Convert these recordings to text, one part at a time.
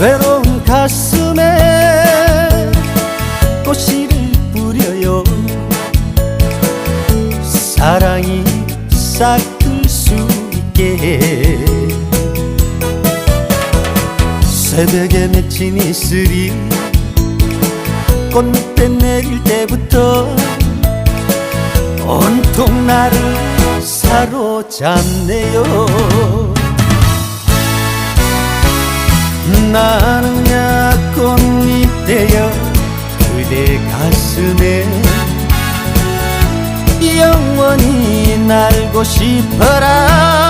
외로운 가슴에 꽃씨를 뿌려요. 사랑이 싹들 수 있게. 새벽에 맺힌 이슬이 꽃밑에 내릴 때부터 온통 나를 사로잡네요. 나는 약꽃잎 되어 그대 가슴에 영원히 날고 싶어라.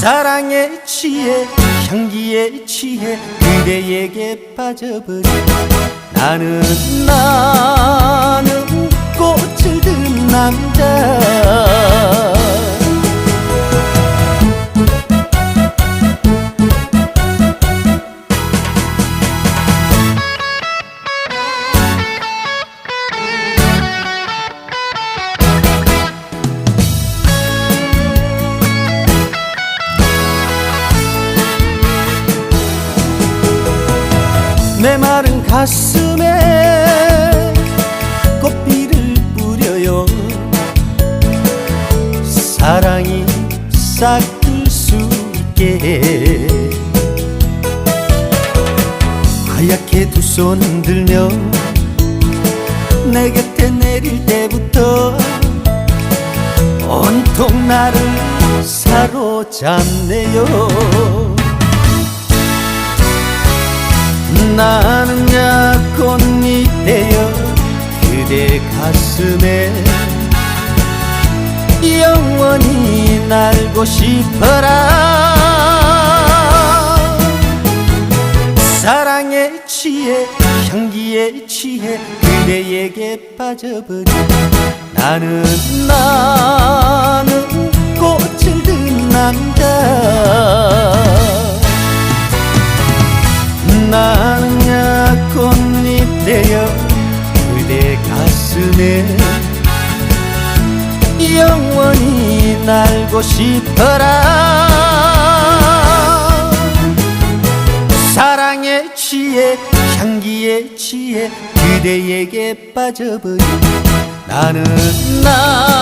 사랑에 취해 향기에 취해 그대에게 빠져버려 나는 나 내 마른 가슴에 꽃비를 뿌려요. 사랑이 싹들 수 있게. 하얗게 두 손 들며 내 곁에 내릴 때부터 온통 나를 사로잡네요 나는 되어 그대 가슴에 영원히 날고 싶어라. 사랑에 취해 향기에 취해 그대에게 빠져버려 나는 나는 꽃을 든 남자 되어 그대 가슴에. 영원히 날고 싶어라. 사랑에 취해 향기에 취해 그대에게 빠져버려 나는 나